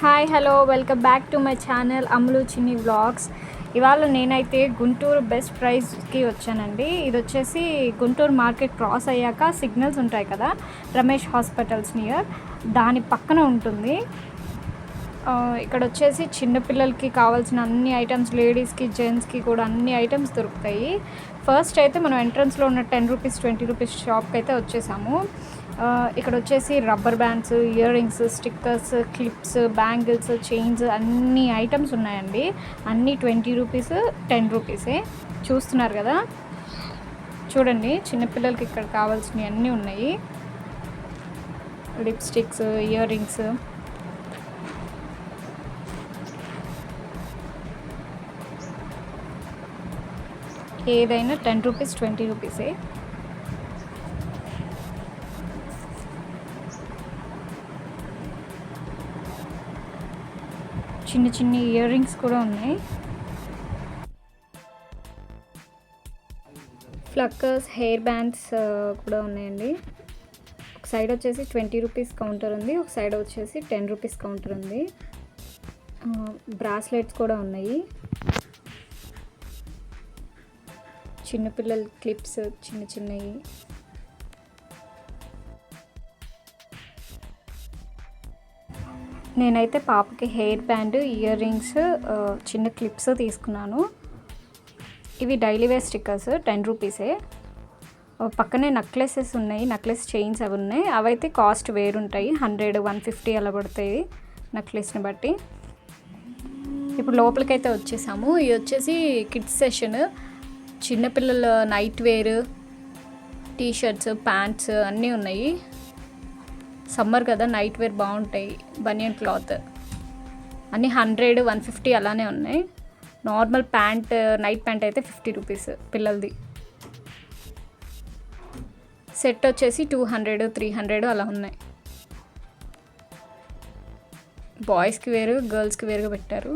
Hi hello welcome back to my channel Ammulu Chinni vlogs ఇవాళ నేనైతే Guntur best ప్రైస్కి వచ్చానండి. ఇది వచ్చేసి గుంటూరు మార్కెట్ క్రాస్ అయ్యాక సిగ్నల్స్ ఉంటాయి కదా రమేష్ హాస్పిటల్స్ నియర్ దాని పక్కన ఉంటుంది. ఇక్కడ వచ్చేసి చిన్నపిల్లలకి కావాల్సిన అన్ని ఐటమ్స్ లేడీస్కి జెంట్స్కి కూడా అన్ని ఐటమ్స్ దొరుకుతాయి. ఫస్ట్ అయితే మనం ఎంట్రన్స్లో ఉన్న టెన్ రూపీస్ ట్వంటీ రూపీస్ షాప్కి అయితే వచ్చేసాము ఇక్కడ వచ్చేసి rubber bands earrings stickers clips bangles chains అన్ని ఐటమ్స్ ఉన్నాయండి. అన్నీ ట్వంటీ రూపీస్ టెన్ రూపీసే. చూస్తున్నారు కదా? చూడండి చిన్నపిల్లలకి ఇక్కడ కావాల్సినవి అన్నీ ఉన్నాయి. లిప్స్టిక్స్ ఇయర్ రింగ్స్ ఏదైనా టెన్ రూపీస్ ట్వంటీ రూపీసే. చిన్న చిన్న ఇయర్ రింగ్స్ కూడా ఉన్నాయి. ఫ్లక్కర్స్ హెయిర్ బ్యాండ్స్ కూడా ఉన్నాయండి. ఒక సైడ్ వచ్చేసి ట్వంటీ రూపీస్ కౌంటర్ ఉంది ఒక సైడ్ వచ్చేసి టెన్ రూపీస్ కౌంటర్ ఉంది. బ్రాస్లెట్స్ కూడా ఉన్నాయి. చిన్నపిల్లల క్లిప్స్ చిన్న చిన్నవి. నేనైతే పాపకి హెయిర్ బ్యాండ్ ఇయర్ రింగ్స్ చిన్న క్లిప్స్ తీసుకున్నాను. ఇవి డైలీ వేర్ స్టిక్కర్స్ టెన్ రూపీసే. పక్కనే నెక్లెసెస్ ఉన్నాయి నెక్లెస్ చైన్స్ అవి ఉన్నాయి. అవైతే కాస్ట్ వేరుంటాయి హండ్రెడ్ వన్ ఫిఫ్టీ అలా పడతాయి నెక్లెస్ని బట్టి. ఇప్పుడు లోపలికైతే వచ్చేసాము. ఇది వచ్చేసి కిడ్స్ సెషన్. చిన్నపిల్లల night wear T shirts pants అన్నీ ఉన్నాయి. సమ్మర్ కదా నైట్ వేర్ బాగుంటాయి. బనియన్ క్లాత్ అన్నీ హండ్రెడ్ వన్ ఫిఫ్టీ అలానే ఉన్నాయి. నార్మల్ ప్యాంట్ నైట్ ప్యాంట్ అయితే ఫిఫ్టీ రూపీస్ పిల్లలది. సెట్ వచ్చేసి టూ హండ్రెడ్ త్రీ హండ్రెడ్ అలా ఉన్నాయి. బాయ్స్కి వేరు గర్ల్స్కి వేరుగా పెట్టారు.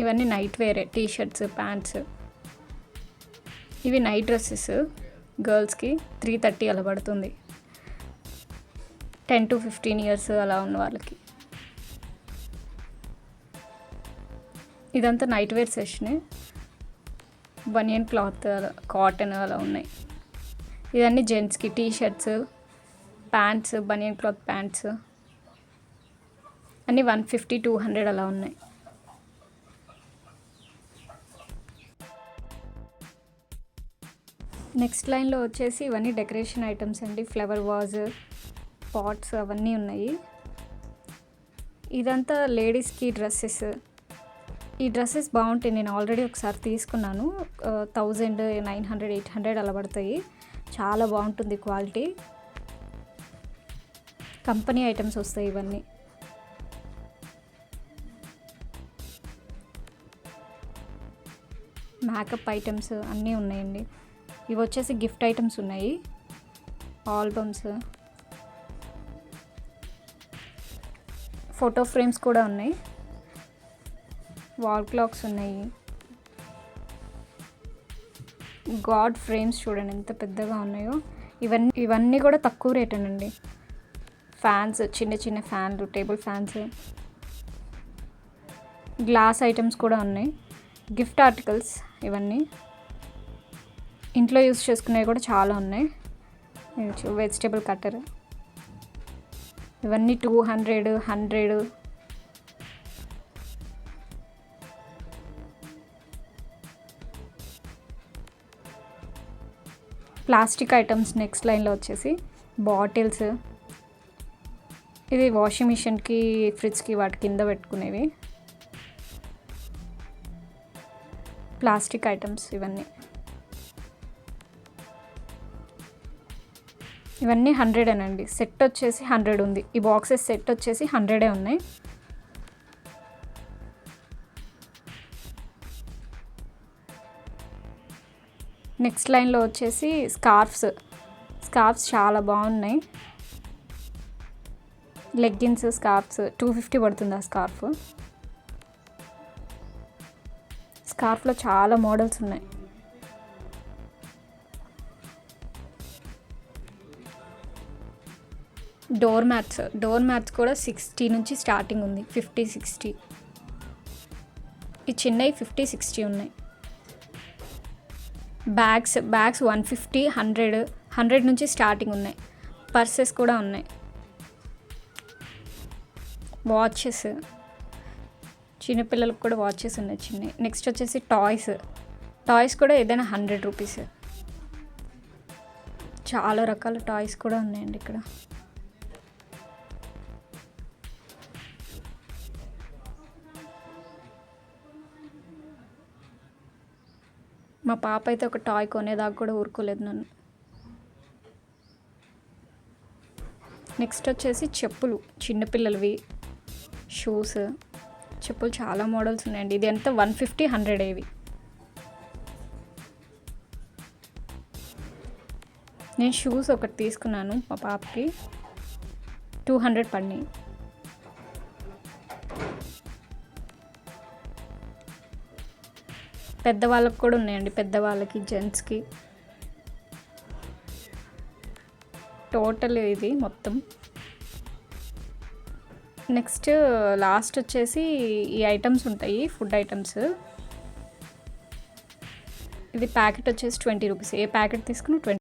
ఇవన్నీ నైట్ వేరే టీ షర్ట్స్ ప్యాంట్స్ ఇవి నైట్ డ్రెస్సెస్ గర్ల్స్కి త్రీ థర్టీ అలా పడుతుంది. టెన్ టు ఫిఫ్టీన్ ఇయర్స్ అలా ఉన్న వాళ్ళకి. ఇదంతా నైట్ వేర్ సెషనే బనియన్ క్లాత్ కాటన్ అలా ఉన్నాయి. ఇవన్నీ జెంట్స్కి టీ షర్ట్స్ ప్యాంట్స్ బనియన్ క్లాత్ ప్యాంట్స్ అన్నీ వన్ ఫిఫ్టీ టూ హండ్రెడ్ అలా ఉన్నాయి. నెక్స్ట్ లైన్లో వచ్చేసి ఇవన్నీ డెకరేషన్ ఐటమ్స్ అండి. ఫ్లవర్ వాజ్ పాట్స్ అవన్నీ ఉన్నాయి. ఇదంతా లేడీస్కి డ్రెస్సెస్ ఈ డ్రెస్సెస్ బాగుంటాయి. నేను ఆల్రెడీ ఒకసారి తీసుకున్నాను. Thousand nine hundred eight hundred అలా పడతాయి. చాలా బాగుంటుంది క్వాలిటీ కంపెనీ ఐటమ్స్ వస్తాయి ఇవన్నీ. మేకప్ ఐటమ్స్ అన్నీ ఉన్నాయండి. ఇవి వచ్చేసి గిఫ్ట్ ఐటమ్స్ ఉన్నాయి. ఆల్బమ్స్ ఫోటో ఫ్రేమ్స్ కూడా ఉన్నాయి. వాల్ క్లాక్స్ ఉన్నాయి. గాడ్ ఫ్రేమ్స్ చూడండి ఎంత పెద్దగా ఉన్నాయో. ఇవన్నీ ఇవన్నీ కూడా తక్కువ రేటేనండి ఫ్యాన్స్ చిన్న చిన్న ఫ్యాన్లు టేబుల్ ఫ్యాన్స్ గ్లాస్ ఐటమ్స్ కూడా ఉన్నాయి. గిఫ్ట్ ఆర్టికల్స్ ఇవన్నీ. ఇంట్లో యూస్ చేసుకునేవి కూడా చాలా ఉన్నాయి. వెజిటేబుల్ కట్టర్ ఇవన్నీ two hundred hundred. Plastic items next లైన్లో వచ్చేసి బాటిల్స్. ఇది వాషింగ్ మిషన్కి ఫ్రిడ్జ్కి వాటి కింద పెట్టుకునేవి. ప్లాస్టిక్ ఐటమ్స్ ఇవన్నీ. ఇవన్నీ హండ్రెడేనండి సెట్ వచ్చేసి హండ్రెడ్ ఉంది. ఈ బాక్సెస్ సెట్ వచ్చేసి హండ్రెడే ఉన్నాయి. నెక్స్ట్ లైన్లో వచ్చేసి స్కార్ఫ్స్ స్కార్ఫ్స్ చాలా బాగున్నాయి. లెగ్గిన్స్ స్కార్ఫ్స్ టూ ఫిఫ్టీ పడుతుంది ఆ స్కార్ఫ్ స్కార్ఫ్లో చాలా మోడల్స్ ఉన్నాయి. డోర్ మ్యాట్స్ డోర్ మ్యాట్స్ కూడా సిక్స్టీ నుంచి స్టార్టింగ్ ఉంది. ఫిఫ్టీ సిక్స్టీ ఈ చిన్నవి ఫిఫ్టీ సిక్స్టీ ఉన్నాయి. Bags bags one fifty hundred hundred నుంచి స్టార్టింగ్ ఉన్నాయి. పర్సెస్ కూడా ఉన్నాయి. వాచెస్ చిన్నపిల్లలకు కూడా వాచెస్ ఉన్నాయి చిన్నవి. నెక్స్ట్ వచ్చేసి టాయ్స్ టాయ్స్ కూడా ఏదైనా హండ్రెడ్ రూపీస్ చాలా రకాల టాయ్స్ కూడా ఉన్నాయండి ఇక్కడ. మా పాప అయితే ఒక టాయ్ కొనేదాకా కూడా ఊరుకోలేదు నన్ను. నెక్స్ట్ వచ్చేసి చెప్పులు చిన్నపిల్లలవి షూస్. చెప్పులు చాలా మోడల్స్ ఉన్నాయండి. ఇది ఎంత? వన్ ఫిఫ్టీ హండ్రెడ్ ఏవి నేను షూస్ ఒకటి తీసుకున్నాను మా పాపకి. టూ హండ్రెడ్ పడినాయి. పెద్దవాళ్ళకి కూడా ఉన్నాయండి పెద్దవాళ్ళకి జెంట్స్కి టోటల్ ఇది మొత్తం. నెక్స్ట్ లాస్ట్ వచ్చేసి ఈ ఐటమ్స్ ఉంటాయి ఫుడ్ ఐటమ్స్ ఇది ప్యాకెట్ వచ్చేసి ట్వంటీ రూపీస్ ఏ ప్యాకెట్ తీసుకుని ట్వంటీ